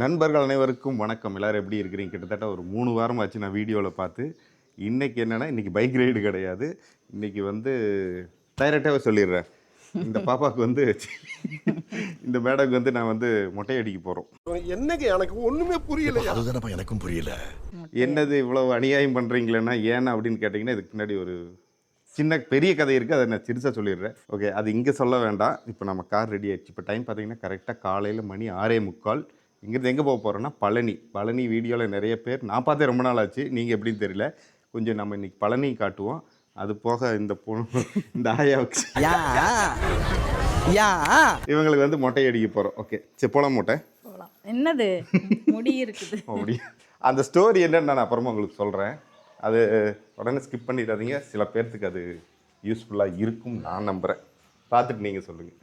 நண்பர்கள் அனைவருக்கும் வணக்கம். எல்லாரும் எப்படி இருக்கிறீங்க? கிட்டத்தட்ட ஒரு மூணு வாரம் ஆச்சு நான் வீடியோவில் பார்த்து. இன்னைக்கு என்னன்னா இன்னைக்கு பைக் ரைடு கிடையாது. இன்னைக்கு வந்து டைரக்டாகவே சொல்லிடுறேன். இந்த பாப்பாவுக்கு வந்து இந்த மேடம்க்கு வந்து நான் வந்து மொட்டை அடிக்க போகிறோம் என்னங்க எனக்கு ஒண்ணுமே புரியல அதுதானப்பா எனக்கும் புரியல. என்னது இவ்வளவு அநியாயம் பண்ணுறீங்களேன்னா ஏன் அப்படின்னு கேட்டிங்கன்னா இதுக்கு முன்னாடி ஒரு சின்ன பெரிய கதை இருக்குது அதை நான் சிறுசாக சொல்லிடுறேன். ஓகே அது இங்கே சொல்ல வேண்டாம். இப்போ நம்ம கார் ரெடி ஆயிடுச்சு. இப்போ டைம் பார்த்தீங்கன்னா கரெக்டாக காலையில் மணி ஆறே முக்கால். இங்கேருந்து எங்கே போக போகிறோன்னா பழனி. பழனி வீடியோவில் நிறைய பேர் நான் பார்த்தே ரொம்ப நாள் ஆச்சு நீங்கள் எப்படின்னு தெரியல. கொஞ்சம் நம்ம இன்னைக்கு பழனி காட்டுவோம். அது போக இந்த பொண்ணு இந்த ஆயாவுக்கு யா யா. இவங்களுக்கு வந்து மொட்டை அடிக்க போகிறோம் ஓகே சரி போலாம் மொட்டை. என்னது? முடி இருக்குது. அப்படி அந்த ஸ்டோரி என்னன்னு நான் அப்புறமா உங்களுக்கு சொல்கிறேன் அது உடனே ஸ்கிப் பண்ணிடாதீங்க. சில பேர்த்துக்கு அது யூஸ்ஃபுல்லாக இருக்கும் நான் நம்புகிறேன் பார்த்துட்டு நீங்கள் சொல்லுங்கள்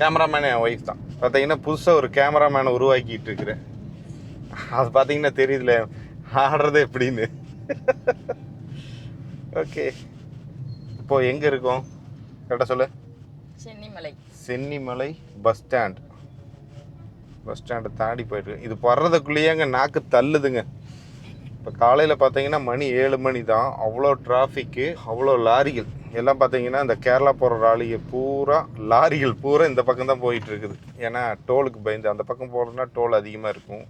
கேமராமேன் என் ஒய்ஃப் தான். பார்த்தீங்கன்னா புதுசாக ஒரு கேமராமேனை உருவாக்கிட்டு இருக்கிறேன். அது பார்த்தீங்கன்னா தெரியுதுல ஆடுறது எப்படின்னு. ஓகே இப்போ எங்கே இருக்கோம்? கரெக்டாக சொல்லு. Chennimalai. Chennimalai bus stand bus ஸ்டாண்டை தாண்டி போயிட்டு இது வர்றதுக்குள்ளேயேங்க நாக்கு தள்ளுதுங்க. இப்போ காலையில் பார்த்தீங்கன்னா மணி ஏழு மணி தான். அவ்வளோ டிராஃபிக்கு அவ்வளோ லாரிகள். எல்லாம் பார்த்தீங்கன்னா இந்த கேரளா போகிற லாரியை பூரா லாரிகள் பூரா இந்த பக்கம் தான் போயிட்டு இருக்குது ஏன்னா டோலுக்கு பயந்து அந்த பக்கம் போகிறதுனா டோல் அதிகமாக இருக்கும்.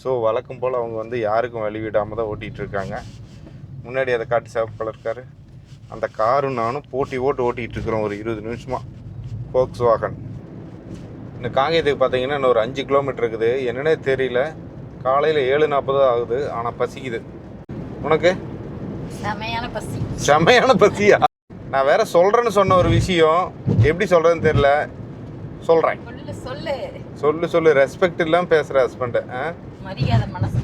ஸோ வழக்கம் போல் அவங்க வந்து யாருக்கும் வழி விடாமல் தான் ஓட்டிகிட்டு இருக்காங்க முன்னாடி அதை காட்டி சிவப்பு இருக்கார். அந்த காரும் நானும் போட்டி ஓட்டு ஓட்டிகிட்டு இருக்கிறோம் ஒரு இருபது நிமிஷமாக ஃபோக்ஸ் வாகன் இந்த காங்கேயத்துக்கு பார்த்தீங்கன்னா இன்னும் ஒரு அஞ்சு கிலோமீட்டர் இருக்குது. என்னன்னே தெரியல. காலையில் ஏழு நாற்பது ஆகுது ஆனால் பசிக்குது. உனக்கு? செமையான பசி. செமையான பசியா? நான் வேற சொல்கிறேன்னு சொன்ன ஒரு விஷயம் எப்படி சொல்கிறேன்னு தெரியல. சொல்கிறேன் சொல்லு சொல்லு. ரெஸ்பெக்ட் இல்லாமல் பேசுகிற ஹஸ்பண்டை மரியாதை மனசு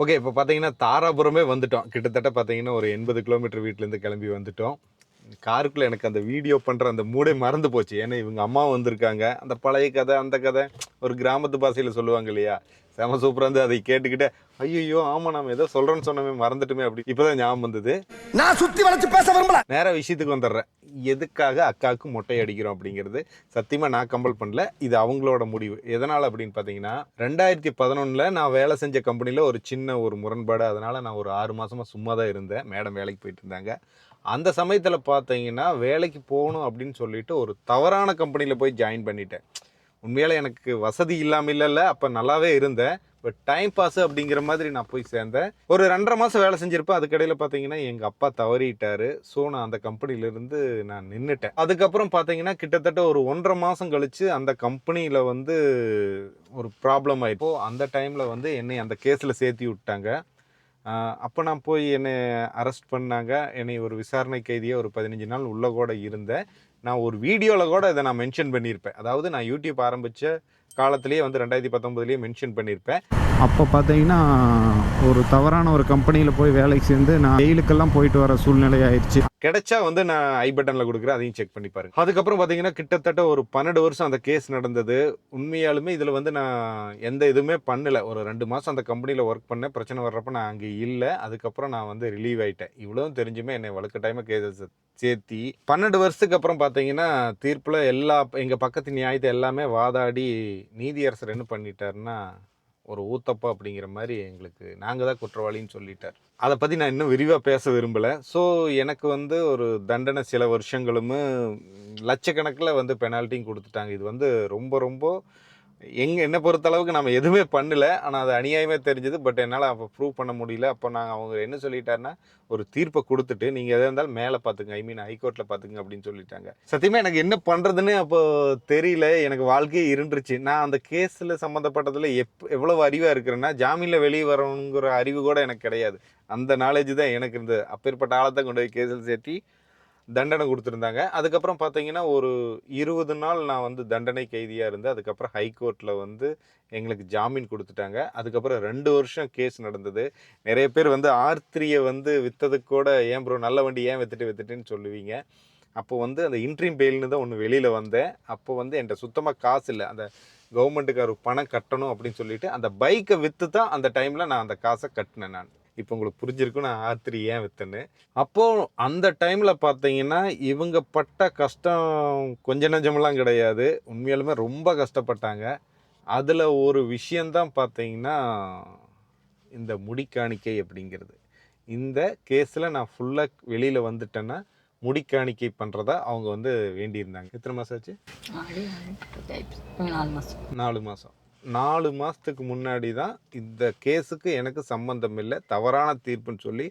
ஓகே இப்போ பார்த்தீங்கன்னா தாராபுரமே வந்துட்டோம். கிட்டத்தட்ட பார்த்தீங்கன்னா ஒரு எண்பது கிலோமீட்டர் வீட்டிலேருந்து கிளம்பி வந்துட்டோம். காருக்குள்ளே எனக்கு அந்த வீடியோ பண்ணுற அந்த மூடே மறந்து போச்சு. ஏன்னா இவங்க அம்மா வந்திருக்காங்க. அந்த பழைய கதை அந்த கதை ஒரு கிராமத்து பாஷையில் சொல்லுவாங்க இல்லையா? செம சூப்பராக இருந்து அதை கேட்டுக்கிட்டு ஐயோ ஆமாம் நம்ம ஏதோ சொல்கிறேன்னு சொன்னமே மறந்துட்டுமே அப்படி. இப்போ தான் ஞாபகம் வந்தது. நான் சுத்தி வளைச்சு பேச விரும்பல. நேரா விஷயத்துக்கு வந்துடுறேன். எதுக்காக அக்காவுக்கு மொட்டை அடிக்கிறோம் அப்படிங்கிறது சத்தியமாக நான் கம்பல் பண்ணல. இது அவங்களோட முடிவு. எதனால் அப்படின்னு பார்த்தீங்கன்னா ரெண்டாயிரத்தி பதினொன்றில் நான் வேலை செஞ்ச கம்பெனியில் ஒரு சின்ன ஒரு முரண்பாடு. அதனால் நான் ஒரு ஆறு மாதமாக சும்மா தான் இருந்தேன். மேடம் வேலைக்கு போயிட்டு இருந்தாங்க. அந்த சமயத்தில் பார்த்தீங்கன்னா வேலைக்கு போகணும் அப்படின்னு சொல்லிட்டு ஒரு தவறான கம்பெனியில் போய் ஜாயின் பண்ணிட்டேன். உண்மையால எனக்கு வசதி இல்லாமல் இல்லைல்ல அப்போ நல்லாவே இருந்தேன். பட் டைம் பாஸ் அப்படிங்கிற மாதிரி நான் போய் சேர்ந்தேன். ஒரு ரெண்டரை மாதம் வேலை செஞ்சிருப்பேன். அதுக்கடையில் பார்த்தீங்கன்னா எங்கள் அப்பா தவறிட்டார். ஸோ நான் அந்த கம்பெனியிலேருந்து நான் நின்றுட்டேன் அதுக்கப்புறம் பார்த்தீங்கன்னா கிட்டத்தட்ட ஒரு ஒன்றரை மாதம் கழித்து அந்த கம்பெனியில் வந்து ஒரு ப்ராப்ளம் ஆகிப்போ அந்த டைமில் வந்து என்னை அந்த கேஸில் சேர்த்தி விட்டாங்க. அப்போ நான் போய் என்னை அரெஸ்ட் பண்ணாங்க. என்னை ஒரு விசாரணை கைதியாக ஒரு பதினஞ்சு நாள் உள்ள கூட இருந்தேன். நான் ஒரு வீடியோவில் கூட இதை நான் மென்ஷன் பண்ணியிருப்பேன். அதாவது நான் யூடியூப் ஆரம்பித்த காலத்திலேயே வந்து ரெண்டாயிரத்தி பத்தொம்பதுலேயே மென்ஷன் பண்ணியிருப்பேன். அப்போ பார்த்தீங்கன்னா ஒரு தவறான ஒரு கம்பெனியில் போய் வேலைக்கு சேர்ந்து நான் ஜெயிலுக்கெல்லாம் போயிட்டு வர சூழ்நிலை ஆயிடுச்சு. கிடைச்சா வந்து நான் ஐ பட்டனில் கொடுக்குறேன் அதையும் செக் பண்ணி பாருங்க. அதுக்கப்புறம் பார்த்தீங்கன்னா கிட்டத்தட்ட ஒரு பன்னெண்டு வருஷம் அந்த கேஸ் நடந்தது. உண்மையாலுமே இதில் வந்து நான் எந்த இதுவுமே பண்ணல. ஒரு ரெண்டு மாதம் அந்த கம்பெனியில் ஒர்க் பண்ணேன். பிரச்சனை வர்றப்ப நான் அங்கே இல்லை. அதுக்கப்புறம் நான் வந்து ரிலீவ் ஆயிட்டேன். இவ்வளவும் தெரிஞ்சுமே என்னை வழுக்க டைமாக கேசஸ் சேர்த்தி பன்னெண்டு வருஷத்துக்கு அப்புறம் பார்த்தீங்கன்னா தீர்ப்பில் எல்லா எங்கள் பக்கத்து நியாயத்தை எல்லாமே வாதாடி நீதியரசர் என்ன பண்ணிட்டாருன்னா ஒரு ஊத்தப்பா அப்படிங்கிற மாதிரி எங்களுக்கு நாங்கள் தான் குற்றவாளின்னு சொல்லிட்டார். அதை பற்றி நான் இன்னும் விரிவாக பேச விரும்பலை. ஸோ எனக்கு வந்து ஒரு தண்டனை சில வருஷங்களும் லட்சக்கணக்கில் வந்து பெனால்ட்டியும் கொடுத்துட்டாங்க. இது வந்து ரொம்ப ரொம்ப எங்க என்னை பொறுத்தளவுக்கு நம்ம எதுவுமே பண்ணல. ஆனால் அது அநியாயமே தெரிஞ்சது. பட் என்னால் அப்போ ப்ரூவ் பண்ண முடியல. அப்போ நாங்கள் அவங்க என்ன சொல்லிட்டாருன்னா ஒரு தீர்ப்பை கொடுத்துட்டு நீங்கள் எதாக இருந்தாலும் மேலே பார்த்துங்க ஐ மீன் ஹைகோர்ட்டில் பார்த்துங்க அப்படின்னு சொல்லிட்டாங்க. சத்தியமாக எனக்கு என்ன பண்ணுறதுன்னு அப்போ தெரியல. எனக்கு வாழ்க்கையே இருந்துருச்சு. நான் அந்த கேஸில் சம்மந்தப்பட்டதில் எப் எவ்வளவு அறிவாக இருக்கிறேன்னா ஜாமீனில் வெளியே வரணுங்கிற அறிவு கூட எனக்கு கிடையாது. அந்த நாலேஜ் தான் எனக்கு இருந்தது. அப்பேற்பட்ட ஆளத்தை கொண்டு போய் கேஸில் சேர்த்தி தண்டனை கொடுத்துருந்தாங்க. அதுக்கப்புறம் பார்த்தீங்கன்னா ஒரு இருபது நாள் நான் வந்து தண்டனை கைதியாக இருந்தேன் அதுக்கப்புறம் ஹைகோர்ட்டில் வந்து எங்களுக்கு ஜாமீன் கொடுத்துட்டாங்க. அதுக்கப்புறம் ரெண்டு வருஷம் கேஸ் நடந்தது. நிறைய பேர் வந்து ஆர் த்ரீயை வந்து விற்றதுக்கு கூட ஏன் ப்ரோ நல்ல வண்டி ஏன் வித்துட்டு வித்துட்டுன்னு சொல்லுவீங்க? அப்போ வந்து அந்த இன்ட்ரீம் பெயில்னு தான் ஒன்று வெளியில் வந்தேன். அப்போ வந்து என்கிட்ட சுத்தமாக காசு இல்லை. அந்த கவர்மெண்ட்டுக்கு பணம் கட்டணும் அப்படின்னு சொல்லிட்டு அந்த பைக்கை விற்று தான் அந்த டைமில் நான் அந்த காசை கட்டினேன் நான். இப்போ உங்களுக்கு புரிஞ்சிருக்கும் நான் ஆத்திரி ஏன் விற்றேன்னு அப்போது அந்த டைமில் பார்த்தீங்கன்னா இவங்க பட்ட கஷ்டம் கொஞ்ச நஞ்சமெல்லாம் கிடையாது. உண்மையாலுமே ரொம்ப கஷ்டப்பட்டாங்க. அதில் ஒரு விஷயந்தான் பார்த்தீங்கன்னா இந்த முடிக்காணிக்கை அப்படிங்கிறது. இந்த கேஸில் நான் ஃபுல்லாக வெளியில் வந்துட்டேன்னா முடிக்காணிக்கை பண்ணுறதா அவங்க வந்து வேண்டியிருந்தாங்க. எத்தனை மாதம் ஆச்சு? நாலு மாதம் நாலு மாதம் நாலு மாதத்துக்கு முன்னாடி தான் இந்த கேஸுக்கு எனக்கு சம்மந்தம் இல்லை. தவறான தீர்ப்புன்னு சொல்லி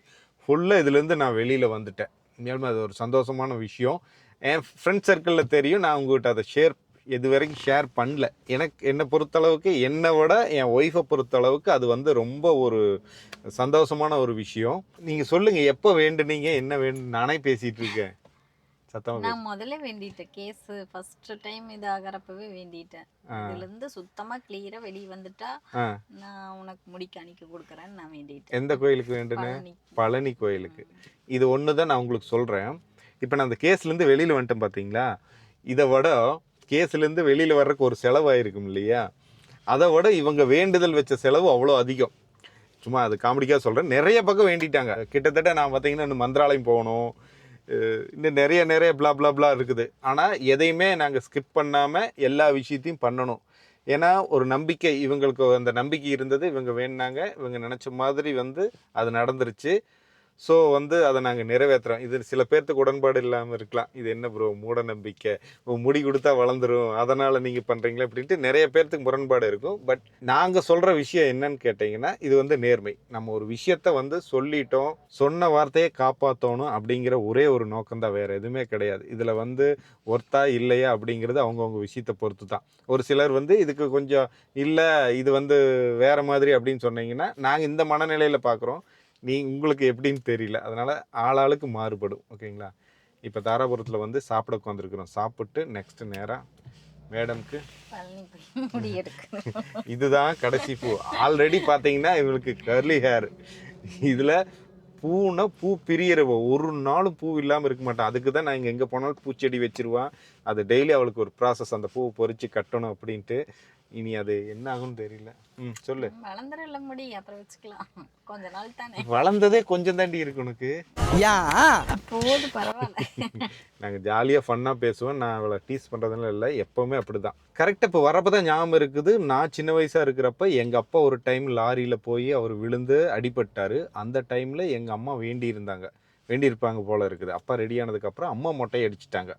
ஃபுல்லாக இதுலேருந்து நான் வெளியில் வந்துட்டேன். உண்மையாலுமே அது ஒரு சந்தோஷமான விஷயம். என் ஃப்ரெண்ட் சர்க்கிளில் தெரியும். நான் உங்கள்கிட்ட அதை ஷேர் இது வரைக்கும் ஷேர் பண்ணல. எனக்கு என்னை பொறுத்தளவுக்கு என்னை விட என் ஒய்ஃபை பொறுத்தளவுக்கு அது வந்து ரொம்ப ஒரு சந்தோஷமான ஒரு விஷயம். நீங்கள் சொல்லுங்கள் எப்போ வேண்டுனீங்க என்ன வேணும் நானே பேசிகிட்டு இருக்கேன். சத்தமாக நான் முதல்ல வேண்டிட்டேன். கேஸ் ஃபர்ஸ்ட் டைம் இது ஆகிறப்பவே வேண்டிட்டேன். இதுல இருந்து சுத்தமா கிளியரா வெளியே வந்துட்டா ஆ. நான் உனக்கு முடிக்க அணிக்க கொடுக்குறேன்னு நான் வேண்டிட்டேன். எந்த கோயிலுக்கு வேண்டுனேன்? பழனி. பழனி கோயிலுக்கு. இது ஒன்று தான் நான் உங்களுக்கு சொல்கிறேன் இப்போ நான் அந்த கேஸ்லேருந்து வெளியில் வந்துட்டேன் பார்த்தீங்களா இதை விட கேஸ்லேருந்து வெளியில் வர்றதுக்கு ஒரு செலவாயிருக்கும் இல்லையா? அதை விட இவங்க வேண்டுதல் வச்ச செலவு அவ்வளோ அதிகம். சும்மா அது காமெடிக்காக சொல்கிறேன் நிறைய பக்கம் வேண்டிட்டாங்க. கிட்டத்தட்ட நான் பார்த்தீங்கன்னா இன்னும் மந்திராலயம் போகணும். இன்னும் நிறைய நிறைய blah blah இருக்குது. ஆனால் எதையுமே நாங்கள் ஸ்கிப் பண்ணாமல் எல்லா விஷயத்தையும் பண்ணணும். ஏன்னா ஒரு நம்பிக்கை இவங்களுக்கு அந்த நம்பிக்கை இருந்தது இவங்க வேணாங்க இவங்க நினச்ச மாதிரி வந்து அது நடந்துருச்சு. ஸோ வந்து அதை நாங்கள் நிறைவேற்றுறோம் இது சில பேர்த்துக்கு உடன்பாடு இல்லாமல் இருக்கலாம். இது என்ன ப்ரோ மூட நம்பிக்கை முடி கொடுத்தா வளர்ந்துரும். அதனால் நீங்கள் பண்ணுறீங்களா அப்படின்ட்டு நிறைய பேர்த்துக்கு முரண்பாடு இருக்கும். பட் நாங்கள் சொல்கிற விஷயம் என்னன்னு கேட்டிங்கன்னா இது வந்து நேர்மை. நம்ம ஒரு விஷயத்த வந்து சொல்லிட்டோம் சொன்ன வார்த்தையை காப்பாற்றணும் அப்படிங்கிற ஒரே ஒரு நோக்கம்தான். வேறு எதுவுமே கிடையாது. இதில் வந்து ஒர்த்தா இல்லையா அப்படிங்கிறது அவங்கவுங்க விஷயத்தை பொறுத்து தான் ஒரு சிலர் வந்து இதுக்கு கொஞ்சம் இல்லை இது வந்து வேறு மாதிரி அப்படின்னு சொன்னீங்கன்னா நாங்கள் இந்த மனநிலையில் பார்க்குறோம் நீ உங்களுக்கு எப்படின்னு தெரியல. அதனால் ஆளாளுக்கு மாறுபடும். ஓகேங்களா? இப்போ தாராபுரத்தில் வந்து சாப்பிட உட்காந்துருக்குறோம் சாப்பிட்டு நெக்ஸ்ட் நேராக மேடம்க்கு இதுதான் கடைசி பூ. ஆல்ரெடி பார்த்தீங்கன்னா இவங்களுக்கு கர்லி ஹேர் இதில் பூனா பூ பிரியறவ. ஒரு நாளும் பூ இல்லாமல் இருக்க மாட்டான். அதுக்கு தான் நான் இங்கே எங்கே போனாலும் பூச்செடி வச்சிருவான். அது டெய்லி அவளுக்கு ஒரு ப்ராசஸ் அந்த பூவை பொறிச்சு கட்டணும் அப்படின்ட்டு இனி அது என்ன ஆகும்னு தெரியல. ம் சொல்லு. வளர்ந்துடல முடி அப்புறம் வச்சுக்கலாம். கொஞ்ச நாள் தானே. வளர்ந்ததே கொஞ்சம் தாண்டி இருக்கு உனக்கு. ஏன் போது பரவாயில்ல. நாங்கள் ஜாலியாக ஃபன்னாக பேசுவோம். நான் அவளை டீஸ் பண்ணுறதுனால இல்லை. எப்போவுமே அப்படி தான் கரெக்டாக இப்போ வரப்போ தான் ஞாபகம் இருக்குது. நான் சின்ன வயசாக இருக்கிறப்ப எங்கள் அப்பா ஒரு டைம் லாரியில் போய் அவர் விழுந்து அடிபட்டார். அந்த டைமில் எங்கள் அம்மா வேண்டி இருந்தாங்க வேண்டியிருப்பாங்க போல இருக்குது. அப்பா ரெடி ஆனதுக்கப்புறம் அம்மா மொட்டை அடிச்சிட்டாங்க.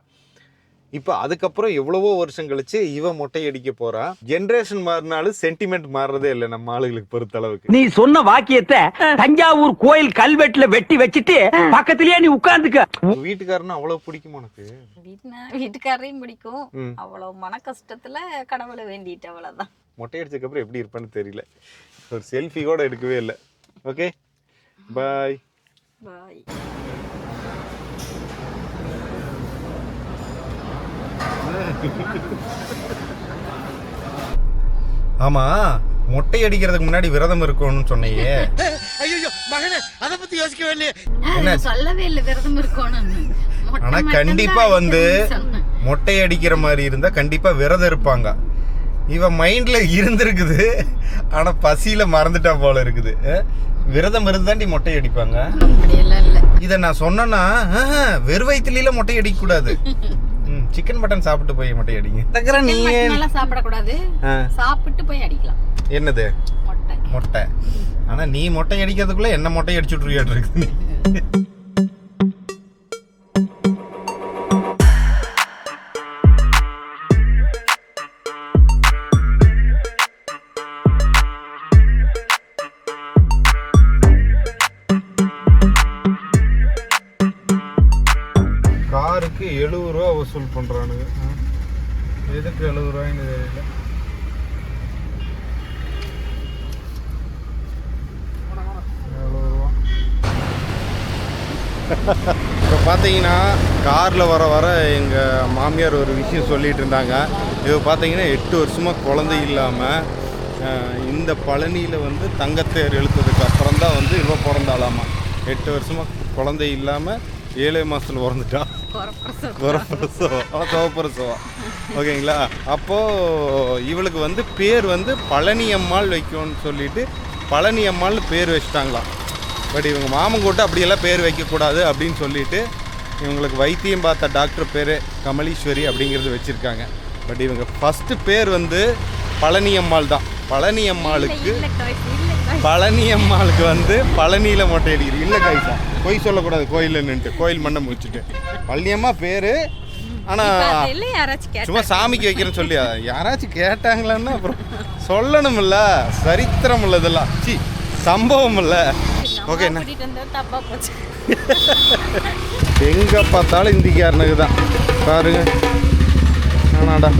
இப்போ அதுக்கப்புறம் எவ்வளவோ வருஷம் கழிச்சு இவ மொட்டை அடிக்க போறா. ஜென்ரேஷன் மாறினாலும் சென்டிமெண்ட் மாறுறதே இல்லை நம்ம ஆளுகளுக்கு பொறுத்தளவுக்கு. நீ சொன்ன வாக்கியத்தை தஞ்சாவூர் கோயில் கல்வெட்டுல வெட்டி வச்சிட்டு பக்கத்திலேயே நீ உட்கார்ந்துக்க. உங்க வீட்டுக்காரனா அவ்வளவு பிடிக்குமா உனக்கு? வீட்டுனா வீட்டுக்காரரையும் பிடிக்கும். அவ்வளவு மன கஷ்டத்துல கடவுளை வேண்டிட்டு அவ்வளவுதான். மொட்டை அடிச்சதுக்கப்புறம் எப்படி இருப்பான்னு தெரியல. ஒரு செல்ஃபி கூட எடுக்கவே இல்லை. ஓகே பாய் பாய் ஆமா மொட்டை அடிக்கிறதுக்கு முன்னாடி விரதம் இருக்கணும்னு சொன்னையே. ஐயோ மகனே அத பத்தி யோசிக்கவே இல்லையே. சொல்லவே இல்லை விரதம் இருக்கணும்னு. ஆனா கண்டிப்பா வந்து. மொட்டை அடிக்கிற மாதிரி இருந்தா கண்டிப்பா விரதம் இருப்பாங்க. இவ மைண்ட்ல இருந்திருக்குது ஆனா பசியில மறந்துட்டா போல இருக்குது? விரதம் இருந்தாண்டி மொட்டை அடிப்பாங்க. இதை நான் சொன்னேன்னா ஆஹா, வெறும் வயிற்றுல மொட்டை அடிக்க கூடாது சிக்கன் மட்டன் சாப்பிட்டு போய் மொட்டை அடிங்க. தக்கற நீ நல்லா சாப்பிடக்கூடாது. ஆ. சாப்பிட்டு போய் அடிக்கலாம். என்னது? மொட்டை. மொட்டை. ஆனா நீ மொட்டை அடிக்கிறதுக்குள்ள என்ன மொட்டை அடிச்சு விட்ருவியாட்டு இருக்கு. பண்ணுறானுங்க எதுக்கு எழுபது ரூபாய்ன்னு தெரியல எழுபது ரூபா. இப்போ பார்த்தீங்கன்னா காரில் வர வர எங்கள் மாமியார் ஒரு விஷயம் சொல்லிகிட்டு இருந்தாங்க. இது பார்த்தீங்கன்னா எட்டு வருஷமாக குழந்தை இல்லாமல் இந்த பழனியில் வந்து தங்கத்தேர் இழுத்ததுக்கு அப்புறம் தான் வந்து இவ பிறந்தாலாமா எட்டு வருஷமாக குழந்தை இல்லாமல் ஏழு மாதத்தில் பிறந்துட்டா? குறப்பிரசவம். சிவப்பிரசவம் ஓகேங்களா? அப்போது இவளுக்கு வந்து பேர் வந்து பழனி அம்மாள் வைக்கும்னு சொல்லிட்டு பழனி அம்மாள்னு பேர் வச்சிட்டாங்களாம். பட் இவங்க மாமங்கோட்டை அப்படியெல்லாம் பேர் வைக்கக்கூடாது அப்படின்னு சொல்லிட்டு இவங்களுக்கு வைத்தியம் பார்த்த டாக்டர் பேர் கமலீஸ்வரி அப்படிங்கிறது வச்சுருக்காங்க. பட் இவங்க ஃபஸ்ட்டு பேர் வந்து பழனி அம்மாள் தான் பழனி அம்மாளுக்கு பழனி அம்மாளுக்கு வந்து பழனியில் மொட்டை அடிக்கிறது இல்லை கைசா பொய் சொல்லக்கூடாது கோயிலில் நின்றுட்டு கோயில் மண்ணை முடிச்சுட்டு. பழனியம்மா பேர். ஆனால் சும்மா சாமிக்கு வைக்கிறேன்னு சொல்லி யாராச்சும் கேட்டாங்களான்னா அப்புறம் சொல்லணும்ல சரித்திரம் இல்ல இதெல்லாம். சி சம்பவம் இல்ல. ஓகே எங்கே பார்த்தாலும் இந்திக்காரனுக்கு தான் பாருங்க. ஆனாடா.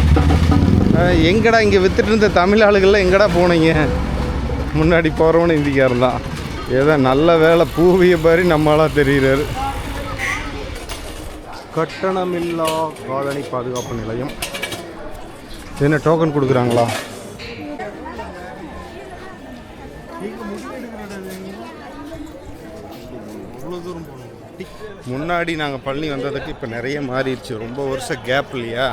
எங்கடா இங்கே வித்துட்டு இருந்த தமிழ் ஆளுகள்லாம் எங்கடா போனீங்க? முன்னாடி போகிறவனு இந்திக்காரன் தான். ஏதோ நல்ல வேலை பூவிய மாதிரி நம்மளாக தெரிகிறாரு கட்டணமில்லா காலனி பாதுகாப்பு நிலையம். என்ன டோக்கன் கொடுக்குறாங்களா? முன்னாடி நாங்கள் பழனி வந்ததுக்கு இப்போ நிறைய மாறிடுச்சு. ரொம்ப வருஷம் கேப் இல்லையா?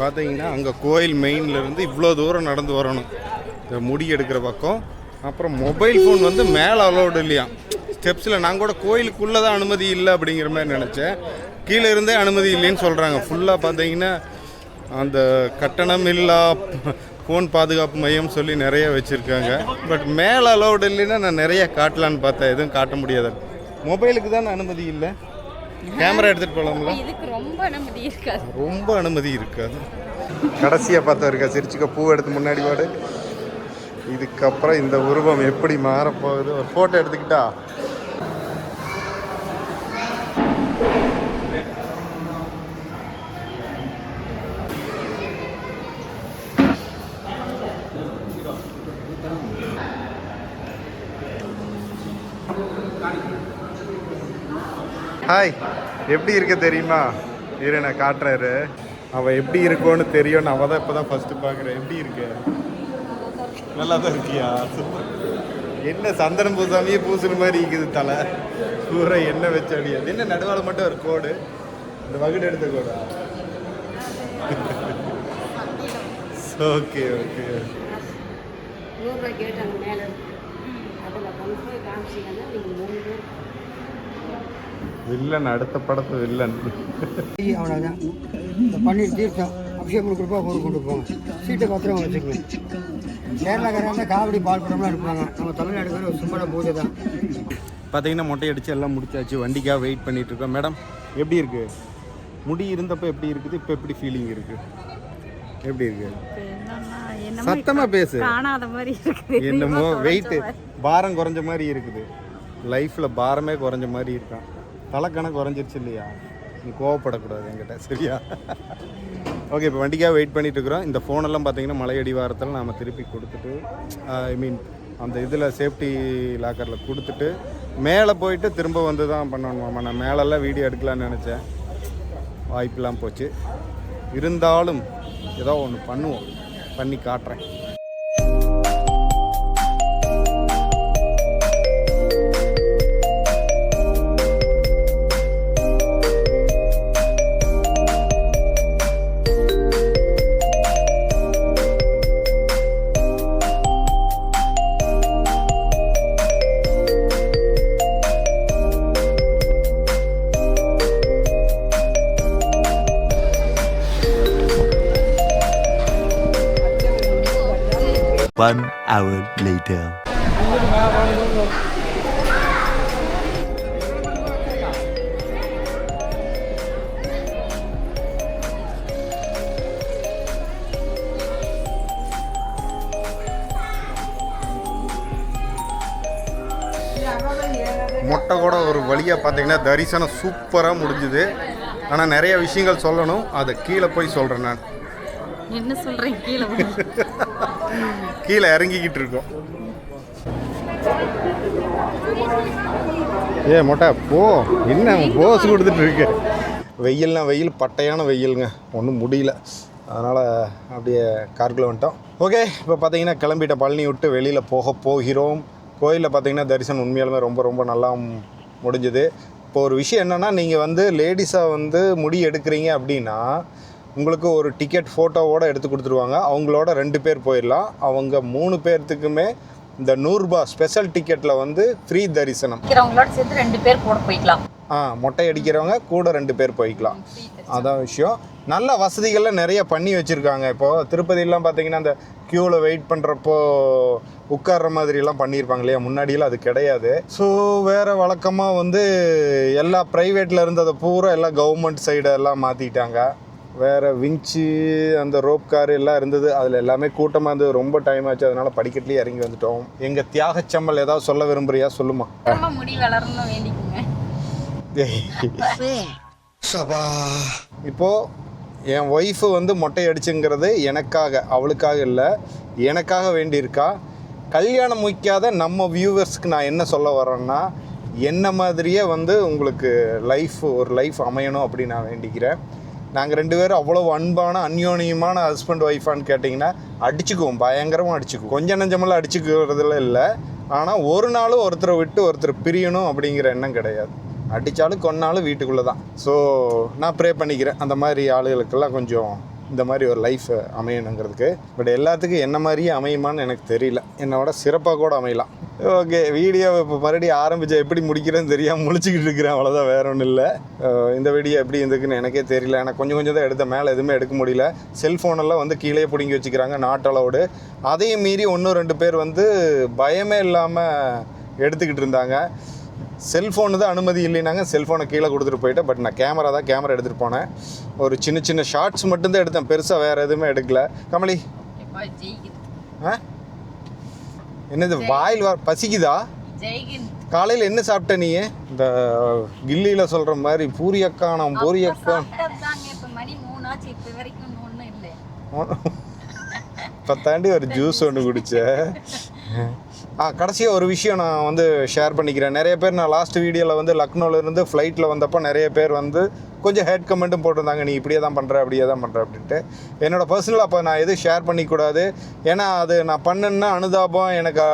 பார்த்தீங்கன்னா அங்கே கோயில் மெயின்லேருந்து இவ்வளோ தூரம் நடந்து வரணும். இந்த முடி எடுக்கிற பக்கம் அப்புறம் மொபைல் ஃபோன் வந்து மேலே அலோடு இல்லையா? ஸ்டெப்ஸில் நான் கூட கோயிலுக்குள்ளே தான் அனுமதி இல்லை அப்படிங்கிற மாதிரி நினச்சேன். கீழே இருந்தே அனுமதி இல்லைன்னு சொல்கிறாங்க ஃபுல்லாக பார்த்தீங்கன்னா அந்த கட்டணம் இல்லா ஃபோன் பாதுகாப்பு மையம் சொல்லி நிறைய வச்சுருக்காங்க. பட் மேலே அலோடு இல்லைன்னா நான் நிறைய காட்டலான்னு பார்த்தேன். எதுவும் காட்ட முடியாது. மொபைலுக்கு தானே அனுமதி இல்லை. கேமரா எடுத்துகிட்டு போகலாம்ல இதுக்கு ரொம்ப அனுமதி இருக்காது. ரொம்ப அனுமதி இருக்காது. கடைசியாக பார்த்தா இருக்கா? சிரிச்சுக்க பூ எடுத்து முன்னாடி வாடு இதுக்கப்புறம் இந்த உருவம் எப்படி மாறப்போகுது? ஒரு ஃபோட்டோ எடுத்துக்கிட்டா? ஹாய் எப்படி இருக்க தெரியுமா? இரு நான் காட்டுறாரு அவள் எப்படி இருக்கோன்னு தெரியும் நான் அவள் தான் இப்போ தான் ஃபஸ்ட்டு பார்க்குறேன் எப்படி இருக்கு? நல்லா தான் இருக்கியா? என்ன சந்தனம் பூசாமியே பூசுன மாதிரி இருக்குது தலை. பூரா என்ன வச்சாடி அது என்ன நடுவால மட்டும் ஒரு கோடு? இந்த வகுடு எடுத்த கோடா? ஓகே ஓகே வில்லன் அடுத்த படத்து வில்லன். அவ்வளோதான் இந்த பன்னீர் தீர்த்தம் அபிஷேகம் கொடுக்குறப்ப ஊருக்கு கொண்டு போங்க. சீட்டை பத்திரம் வச்சுக்கோங்க. கேரளாக்காரங்க காவடி பால் படம்லாம் எடுப்பாங்க. நம்ம தமிழ்நாடுக்கார ஒரு சிம்பிளாக பூஜை தான். பார்த்தீங்கன்னா மொட்டை அடிச்சு எல்லாம் முடிச்சாச்சு. வண்டிக்காக வெயிட் பண்ணிட்டு இருக்கோம். மேடம் எப்படி இருக்கு? முடி இருந்தப்ப எப்படி இருக்குது? இப்போ எப்படி ஃபீலிங் இருக்கு? எப்படி இருக்கு? சத்தமா பேசு. இருக்குது. என்னமோ வெயிட் பாரம் குறைஞ்ச மாதிரி இருக்குது. லைஃப்ல பாரமே குறைஞ்ச மாதிரி இருக்கான். தலைக்கணக்கு குறைஞ்சிருச்சு இல்லையா? நீ கோவப்படக்கூடாது என்கிட்ட சரியா? ஓகே இப்போ வண்டிக்காக வெயிட் பண்ணிட்டு இருக்கிறோம் இந்த ஃபோனெல்லாம் பார்த்தீங்கன்னா மலை அடிவாரத்தில் நாம் திருப்பி கொடுத்துட்டு ஐ மீன் அந்த இதில் சேஃப்டி லாக்கரில் கொடுத்துட்டு மேலே போயிட்டு திரும்ப வந்து தான் பண்ணணுமாம்மா நான் மேலெல்லாம் வீடியோ எடுக்கலாம்னு நினச்சேன். வாய்ப்பெல்லாம் போச்சு. இருந்தாலும் ஏதோ ஒன்று பண்ணுவோம். பண்ணி காட்டுறேன். One hour later. மொட்டை கூட ஒரு வழியாக பார்த்தீங்கன்னா தரிசனம் சூப்பராக முடிஞ்சுது ஆனால் நிறைய விஷயங்கள் சொல்லணும் அதை கீழே போய் சொல்கிறேன் நான் என்ன சொல்றேன் கீழே. கீழே இறங்கிக்கிட்டு இருக்கோம். ஏ மொட்டை போ. என்ன போஸ் கொடுத்துட்டு இருக்கு? வெயில்னா வெயில் பட்டையான வெயிலுங்க. ஒன்றும் முடியல. அதனால் அப்படியே கார்குள்ளே வந்துட்டோம். ஓகே இப்போ பார்த்தீங்கன்னா கிளம்பிட்ட பழனி விட்டு வெளியில் போக போகிறோம். கோயிலில் பார்த்தீங்கன்னா தரிசனம் உண்மையாலுமே ரொம்ப ரொம்ப நல்லா முடிஞ்சுது. இப்போ ஒரு விஷயம் என்னென்னா நீங்கள் வந்து லேடிஸாக வந்து முடி எடுக்கிறீங்க அப்படின்னா உங்களுக்கு ஒரு டிக்கெட் ஃபோட்டோவோட எடுத்து கொடுத்துருவாங்க. அவங்களோட ரெண்டு பேர் போயிடலாம். அவங்க மூணு பேர்த்துக்குமே இந்த நூறுரூபா ஸ்பெஷல் டிக்கெட்டில் வந்து ஃப்ரீ தரிசனம். சேர்த்து ரெண்டு பேர் கூட போய்க்கலாம். ஆ மொட்டை அடிக்கிறவங்க கூட ரெண்டு பேர் போய்க்கலாம். அதான் விஷயம். நல்ல வசதிகள்லாம் நிறைய பண்ணி வச்சுருக்காங்க. இப்போது திருப்பதியெல்லாம் பார்த்தீங்கன்னா அந்த க்யூவில் வெயிட் பண்ணுறப்போ உட்கார்ற மாதிரிலாம் பண்ணியிருப்பாங்க இல்லையா? முன்னாடியெல்லாம் அது கிடையாது. ஸோ வேறு வழக்கமாக வந்து எல்லா ப்ரைவேட்டில் இருந்ததை பூரா எல்லாம் கவர்மெண்ட் சைடு எல்லாம் மாற்றிட்டாங்க வேறு விங்ச்சு அந்த ரோப் கார் எல்லாம் இருந்தது. அதில் எல்லாமே கூட்டமாக இருந்தது. ரொம்ப டைம் ஆச்சு. அதனால் படிக்கட்டுலேயே இறங்கி வந்துட்டோம். எங்கள் தியாகச்சம்பல் ஏதாவது சொல்ல விரும்புறியா? சொல்லுமா. ரொம்ப முடி வளரணும் வேண்டிக்குங்க. சபா. இப்போது என் ஒய்ஃபு வந்து மொட்டை அடிச்சுங்கிறது எனக்காக அவளுக்காக இல்லை. எனக்காக வேண்டியிருக்கா? கல்யாணம் முய்க்காத நம்ம வியூவர்ஸ்க்கு நான் என்ன சொல்ல வரேன்னா என்ன மாதிரியே வந்து உங்களுக்கு லைஃப் ஒரு லைஃப் அமையணும் அப்படின்னு நான் வேண்டிக்கிறேன். நாங்கள் ரெண்டு பேரும் அவ்வளோ அன்பான அந்யோன்யமான ஹஸ்பண்ட் ஒய்ஃபான்னு கேட்டிங்கன்னா அடிச்சுக்குவோம். பயங்கரமாக அடிச்சுக்குவோம். கொஞ்சம் நெஞ்சமெல்லாம் அடிச்சுக்கிறதுல இல்லை. ஆனால் ஒரு நாளும் ஒருத்தரை விட்டு ஒருத்தர் பிரியணும் அப்படிங்கிற எண்ணம் கிடையாது. அடித்தாலும் கொன்னாலும் வீட்டுக்குள்ளே தான் ஸோ நான் ப்ரே பண்ணிக்கிறேன். அந்த மாதிரி ஆளுகளுக்கெல்லாம் கொஞ்சம் இந்த மாதிரி ஒரு லைஃப் அமையணுங்கிறதுக்கு. பட் எல்லாத்துக்கும் என்ன மாதிரியே அமையுமான்னு எனக்கு தெரியல. என்னோட சிறப்பாக கூட அமையலாம். ஓகே வீடியோ இப்போ மறுபடியும் ஆரம்பிச்சா எப்படி முடிக்கிறேன்னு தெரியாமல் முழிச்சிக்கிட்டு இருக்கிறேன். அவ்வளோதான் வேற ஒன்றும் இல்லை. இந்த வீடியோ எப்படி இருந்துக்குன்னு எனக்கே தெரியல. எனக்கு கொஞ்சம் கொஞ்சம் தான் எடுத்த. மேலே எதுவுமே எடுக்க முடியல. செல்ஃபோனெல்லாம் வந்து கீழே பிடுங்கி வச்சுக்கிறாங்க நாட் அதையும் மீறி ஒன்று ரெண்டு பேர் வந்து பயமே இல்லாமல் எடுத்துக்கிட்டு இருந்தாங்க. செல்ஃபோனு தான் அனுமதி இல்லைனாங்க செல்ஃபோனை கீழே கொடுத்துட்டு போயிட்டேன். பட் நான் கேமரா தான் கேமரா எடுத்துகிட்டு போனேன். ஒரு சின்ன சின்ன ஷார்ட்ஸ் மட்டும்தான் எடுத்தேன். பெருசாக வேறு எதுவுமே எடுக்கல. கமலி. ஆ? என்னது வாயில் வா பசிக்குதா? காலையில் என்ன சாப்பிட்ட நீ? இந்த கில்லியில் சொல்கிற மாதிரி பூரியக்கானம் பூரியக்கான் பத்தாண்டி ஒரு ஜூஸ் ஒன்று குடித்தேன் ஆ கடைசியாக ஒரு விஷயம் நான் வந்து ஷேர் பண்ணிக்கிறேன். நிறைய பேர் நான் லாஸ்ட் வீடியோவில் வந்து லக்னோவிலேருந்து ஃப்ளைட்டில் வந்தப்போ நிறைய பேர் வந்து கொஞ்சம் ஹேட் கமெண்ட்டும் போட்டிருந்தாங்க. நீ இப்படியே தான் பண்ணுற அப்படியே தான் பண்ணுற அப்படின்ட்டு. என்னோடய பர்சனல் அப்போ நான் எதுவும் ஷேர் பண்ணிக்கூடாது. ஏன்னா அது நான் பண்ணேன்னா அனுதாபம் எனக்கு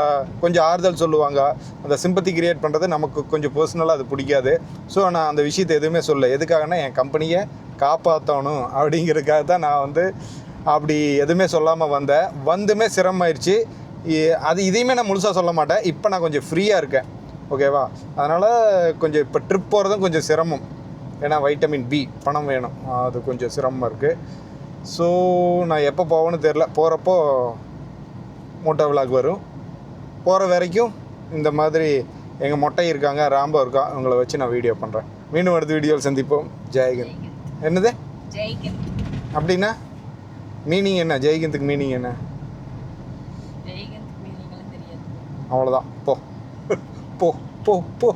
கொஞ்சம் ஆறுதல் சொல்லுவாங்க. அந்த சிம்பத்தி கிரியேட் பண்ணுறது நமக்கு கொஞ்சம் பர்சனலாக அது பிடிக்காது. ஸோ நான் அந்த விஷயத்தை எதுவுமே சொல்ல எதுக்காகனா என் கம்பெனியை காப்பாற்றணும் அப்படிங்கிறதுக்காக தான் நான் வந்து அப்படி எதுவுமே சொல்லாமல் வந்தேன். வந்துமே சிரமமாயிடுச்சு அது இதையுமே நான் முழுசாக சொல்ல மாட்டேன். இப்போ நான் கொஞ்சம் ஃப்ரீயாக இருக்கேன். ஓகேவா அதனால் கொஞ்சம் இப்போ ட்ரிப் போகிறதும் கொஞ்சம் சிரமம். ஏன்னா வைட்டமின் பி பணம் வேணும். அது கொஞ்சம் சிரமமாக இருக்குது ஸோ நான் எப்போ போவேன்னு தெரில போகிறப்போ மோட்டோ விலாக் வரும். போகிற வரைக்கும் இந்த மாதிரி எங்கள் மொட்டை இருக்காங்க ராம்போ இருக்கா அவங்கள வச்சு நான் வீடியோ பண்ணுறேன் மீண்டும் அடுத்த வீடியோவில் சந்திப்போம். ஜெயகந்த் என்னது? அப்படின்னா மீனிங் என்ன? ஜெயகந்துக்கு மீனிங் என்ன? அவ்வளோதான் போ. போ போ போ.